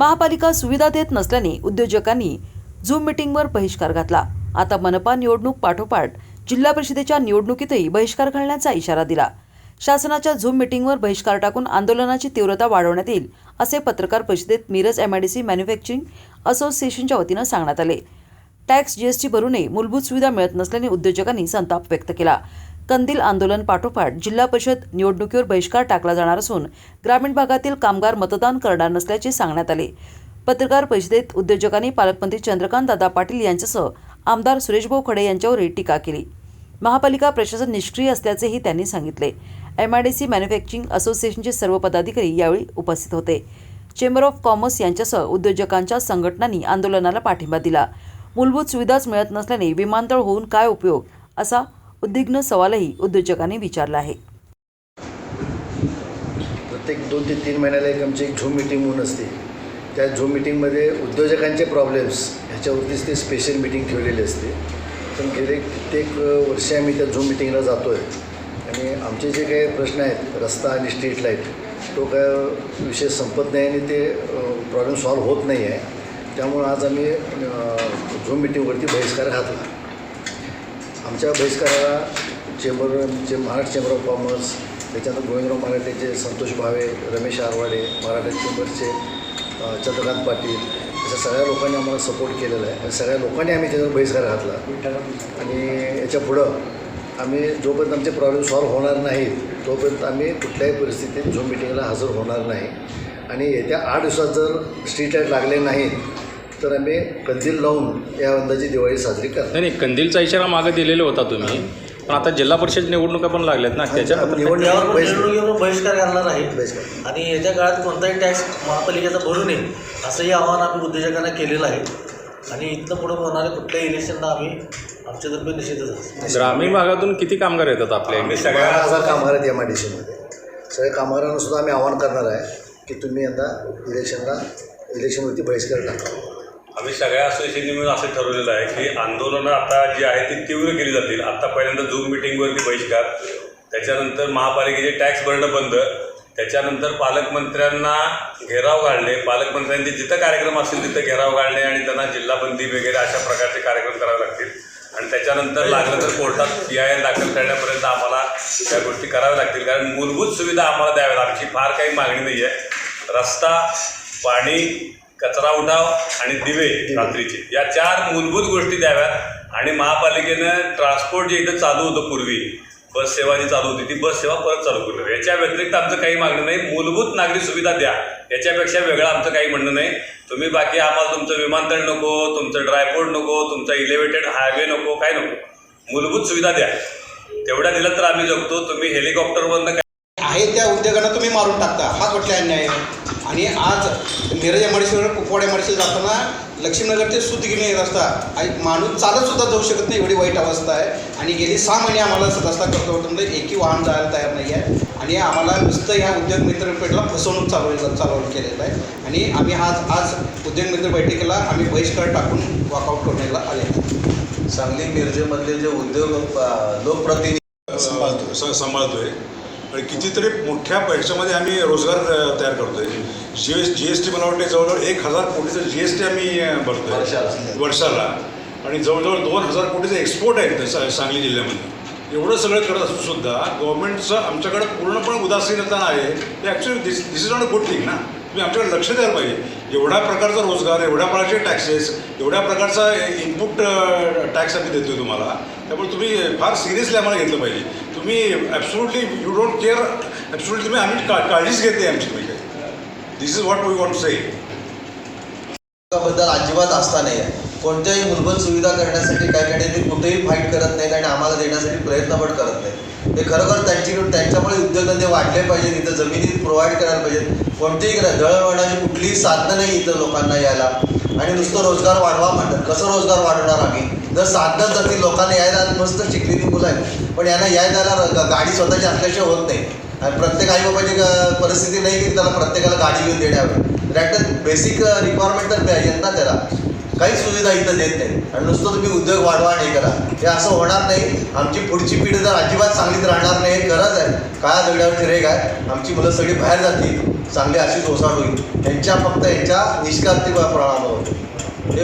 महापालिका सुविधा देत नसल्याने उद्योजकांनी झूम मिटिंगवर बहिष्कार घातला. आता मनपा निवडणूक पाठोपाठ जिल्हा परिषदेच्या निवडणुकीतही बहिष्कार घालण्याचा इशारा दिला. शासनाच्या झूम मिटिंगवर बहिष्कार टाकून आंदोलनाची तीव्रता वाढवण्यात येईल असे पत्रकार परिषदेत मिरज एमआयडीसी मॅन्युफॅक्चरिंग असोसिएशनच्या वतीनं सांगण्यात आले. टॅक्स जीएसटी भरूनही मूलभूत सुविधा मिळत नसल्याने उद्योजकांनी संताप व्यक्त केला. कंदील आंदोलन पाठोपाठ जिल्हा परिषद निवडणुकीवर बहिष्कार टाकला जाणार असून ग्रामीण भागातील कामगार मतदान करणार नसल्याचे सांगण्यात आले. पत्रकार परिषदेत उद्योजकांनी पालकमंत्री चंद्रकांत दादा पाटील यांच्यासह आमदार सुरेशभाऊ खडे यांच्यावरही टीका केली. महापालिका प्रशासन निष्क्रिय असल्याचेही त्यांनी सांगितले. M I D C manufacturing असोसिएशनचे सर्व पदाधिकारी यावेळी उपस्थित होते. चेंबर ऑफ कॉमर्स यांच्यासह उद्योजकांच्या संघटनांनी आंदोलनाला पाठिंबा दिला. मूलभूत सुविधाच मिळत नसल्याने विमानतळ होऊन काय उपयोग असा उद्विग्न सवालही उद्योजकांनी विचारला आहे. प्रत्येक दोन ते तीन महिन्याला एक आमची एक झूम मिटिंग म्हणून असते. त्या झूम मिटिंगमध्ये उद्योजकांचे प्रॉब्लेम्स ह्याच्यावरतीच ते स्पेशल मिटिंग ठेवलेली असते. पण गेले कित्येक वर्षे आम्ही त्या झूम मिटिंगला जातो आहे आणि आमचे जे काही प्रश्न आहेत रस्ता आणि स्ट्रीट लाइट तो काय विषय संपत नाही आणि ते प्रॉब्लेम सॉल्व्ह होत नाही आहे त्यामुळं आज आम्ही झूम मिटिंगवरती बहिष्कार घातला. आमच्या बहिष्काराला चेंबर चे महाराष्ट्र चेंबर ऑफ कॉमर्स त्याच्यानंतर गोविंदराव मराठेचे संतोष भावे रमेश आरवाडे मराठा चेंबरचे चंद्रकांत पाटील अशा सगळ्या लोकांनी आम्हाला सपोर्ट केलेला आहे. आणि सगळ्या लोकांनी आम्ही त्याच्यावर बहिष्कार घातला. आणि याच्या पुढं आम्ही जोपर्यंत आमचे प्रॉब्लेम सॉल्व्ह होणार नाहीत तोपर्यंत आम्ही कुठल्याही परिस्थितीत झूम मिटिंगला हजर होणार नाही. आणि येत्या आठ दिवसात जर स्ट्रीट लाइट लागले नाहीत तर आम्ही कंदील लावून या यंदाची दिवाळी साजरी करणार. नाही नाही कंदीलचा इशारा मागे दिलेला होता तुम्ही. पण आता जिल्हा परिषद निवडणुका पण लागल्यात ना त्याच्याबद्दल निवडणूक यावर बहिष्कार निवडणुकीवर बहिष्कार घालणार आहे. बहिष्कार. आणि येत्या काळात कोणताही टॅक्स महापालिकेचा भरू नये असंही आवाहन आम्ही उद्योजकांना केलेलं आहे. आणि इथनं पुढं होणाऱ्या कुठल्याही इलेक्शनला आम्ही आमच्यातर्फे निषेधच असतो ग्रामीण भागातून किती कामगार येतात आपल्या इकडे? सगळ्या हजार कामगार आहेत एम आय डी सीमध्ये सगळ्या कामगारांना सुद्धा आम्ही आवाहन करणार आहे की तुम्ही यंदा इलेक्शनला इलेक्शनवरती बहिष्कार टाका. आम्ही सगळ्या असोसिएशनने मिळून असं ठरवलेलं आहे की आंदोलनं आता जी आहे ती तीव्र केली जातील. आत्ता पहिल्यांदा झूम मिटिंगवरती बहिष्कार. त्याच्यानंतर महापालिकेचे टॅक्स भरणं बंद. त्याच्यानंतर पालकमंत्र्यांना घेराव घालणे. पालकमंत्र्यांचे जिथं कार्यक्रम असतील तिथं घेराव घालणे आणि त्यांना जिल्हाबंदी वगैरे अशा प्रकारचे कार्यक्रम करावे लागतील. आणि त्याच्यानंतर लागलं तर कोर्टात पी आय एन दाखल करण्यापर्यंत आम्हाला त्या गोष्टी कराव्या लागतील. कारण मूलभूत सुविधा आम्हाला द्याव्या आमची फार काही मागणी नाही आहे रस्ता पाणी कचरा उठाव आणि दिवे रात्रीचे. या चार मूलभूत गोष्टी द्याव्यात. आणि महापालिकेनं ट्रान्सपोर्ट जे इथं चालू होतं पूर्वी बस सेवा जी चालू होती ती बस सेवा परत चालू करू याच्या व्यतिरिक्त आमचं काही मागणं नाही. मूलभूत नागरी सुविधा द्या. याच्यापेक्षा वेगळं आमचं काही म्हणणं नाही. तुम्ही बाकी आम्हाला तुमचं विमानतळ नको तुमचं ड्रायपोर्ट नको तुमचा इलेव्हेटेड हायवे नको काय नको. मूलभूत सुविधा द्या. तेवढ्या दिलं तर आम्ही जगतो. तुम्ही हेलिकॉप्टरवरनं आहे त्या उद्योगांना तुम्ही मारून टाकता. हा कुठला अन्याय. आहे आणि आज मिरज एमआरसीवर कुपवाड एमआरसी जाताना लक्ष्मीनगर ते सुतगिरी रस्ता आणि माणूस चालत सुद्धा जाऊ शकत नाही एवढी वाईट अवस्था आहे. आणि गेली सहा महिने आम्हाला रस्ता करतो म्हणजे एकही वाहन जायला तयार नाही आहे. आणि आम्हाला नुसतं ह्या उद्योग मित्र पेठला फसवणूक चालवली चालवलं केलेलं आहे. आणि आम्ही आज आज उद्योग मित्र बैठकीला आम्ही बहिष्कार टाकून वॉकआउट करण्याला आले सांगली मिरजेमधले जे उद्योग लोकप्रतिनिधी सांभाळतो सांभाळतोय. आणि कितीतरी मोठ्या पैशामध्ये आम्ही रोजगार तयार करतोय. G S G S T मला वाटते जवळजवळ एक हजार कोटीचं जी एस टी आम्ही भरतोय. वर्षाला. आणि जवळजवळ दोन हजार कोटीचं एक्सपोर्ट आहे इथं सा- सांगली जिल्ह्यामध्ये. एवढं सगळं करत असून सुद्धा गव्हर्नमेंटचं आमच्याकडे पूर्णपणे उदासीनता आहे. हे actually this this is not a good thing ना. तुम्ही आमच्याकडे लक्ष द्यायला पाहिजे. एवढ्या प्रकारचा रोजगार एवढ्या प्रकारचे टॅक्सेस एवढ्या प्रकारचा इनपुट टॅक्स आम्ही देतोय तुम्हाला. त्यामुळे तुम्ही फार सिरियसली आम्हाला घेतलं पाहिजे. तुम्ही absolutely you don't care absolutely तुम्ही आम्ही का काळजीच घेत नाही आमची म्हणजे this is what we want say बद्दल अजिबात आस्था नाही आहे कोणत्याही मूलभूत सुविधा करण्यासाठी काय काय ते कुठेही फाईट करत नाहीत आणि आम्हाला देण्यासाठी प्रयत्न पण करत नाहीत. ते खरोखर त्यांची त्यांच्यामुळे उद्योगधंदे वाढले पाहिजेत इथं जमिनी प्रोव्हाइड करायला पाहिजेत. कोणतीही दळणवळणाची कुठलीही साधनं नाही इथं लोकांना यायला. आणि नुसतं रोजगार वाढवा म्हणतात. कसं रोजगार वाढवणार आम्ही? जर साधनं जातील लोकांना यायला मस्त शिकलेली मुलं आहेत पण यांना याय जायला गाडी स्वतःची असल्याशिवाय होत नाही. आणि प्रत्येक आईबाबाची परिस्थिती नाही की त्याला प्रत्येकाला गाडी घेऊन देण्यावी बेसिक रिक्वायरमेंट तर पाहिजे ना त्याला. काही सुविधा इथं देत नाही. आणि नुसतं तुम्ही उद्योग वाढवा आणि हे करा. हे असं होणार नाही. आमची पुढची पिढी तर अजिबात चांगलीच राहणार नाही. हे खरंच आहे. काळ्या दगडावरची रेग आहे. आमची मुलं सगळी बाहेर जातील. चांगली अशीच ओसाड होईल. यांच्या फक्त यांच्या निष्कांती प्रमाणावर हे